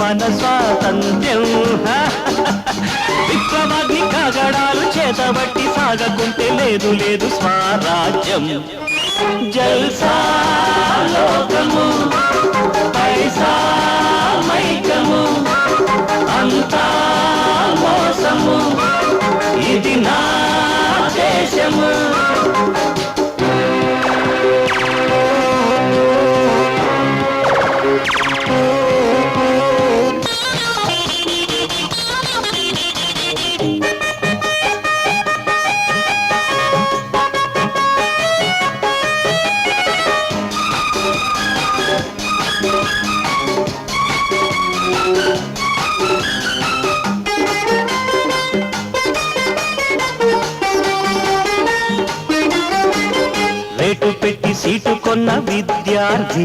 స్వాతంత్ర్యం విప్లవాగ్ని కాగడాలు చేతబట్టి సాగకుంటే లేదు లేదు స్వరాజ్యం. జల్సా లోకము పైసా మైకము అంతా మోసము. ఇది నా దేశము. రేటు పెట్టి సీటు కొన్న విద్యార్థి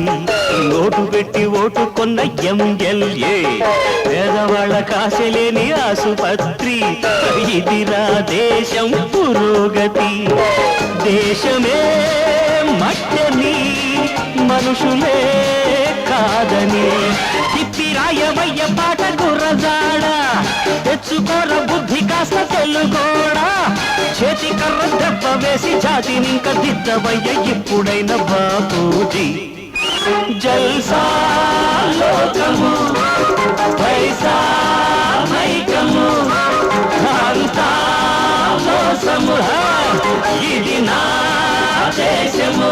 నోటు పెట్టి ఓటు కొన్న ఎంఎల్ఏ పేదవాళ్ళ కాశలేని ఆసుపత్రి ఇదిరా దేశం పురోగతి. దేశమే మట్టని మనుషులే కాదని. తిప్పిరాయవయ్య పాట గుర్ర తెచ్చుకోర బుద్ధి కాస్త తెలుగోడా చేతి కర్ర దెబ్బ వేసి జాతినింక దిద్దవయ్య ఇప్పుడైన బాపూజీ జల్సా లోకము పైసా మైకము అంతా మోసము ఇది నా దేశము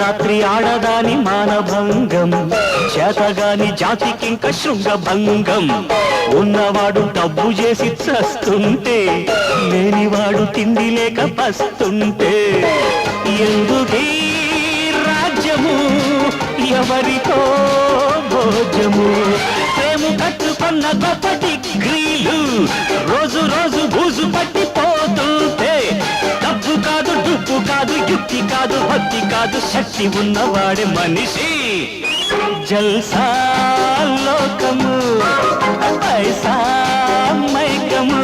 రాత్రి ఆడదాని మానభంగం చేతగాని జాతికింక శృంగభంగం. ఉన్నవాడు డబ్బు చేసి చస్తుంటే లేనివాడు తిండి లేక పస్తుంటే. ఎందుకే రాజ్యము ఎవరికో భోజము? ప్రేమ కట్టుకున్న గొప్ప డిగ్రీలు కాదు శక్తి ఉన్నవాడే మనిషి. జల్సా లోకము పైసా మైకము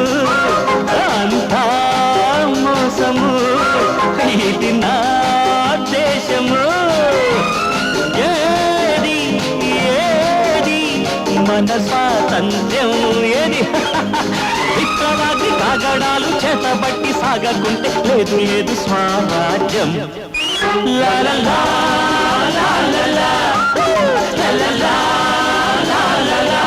అంతా మోసము ఇది నా దేశము. ఏది ఏది మన స్వాతంత్ర్యం ఏది? విప్లవాది కాగడాలు చేతబట్టి సాగకుంటే లేదు లేదు స్వరాజ్యం. లా లా లా, లా లా లా, లా లా లా, లా లా లా.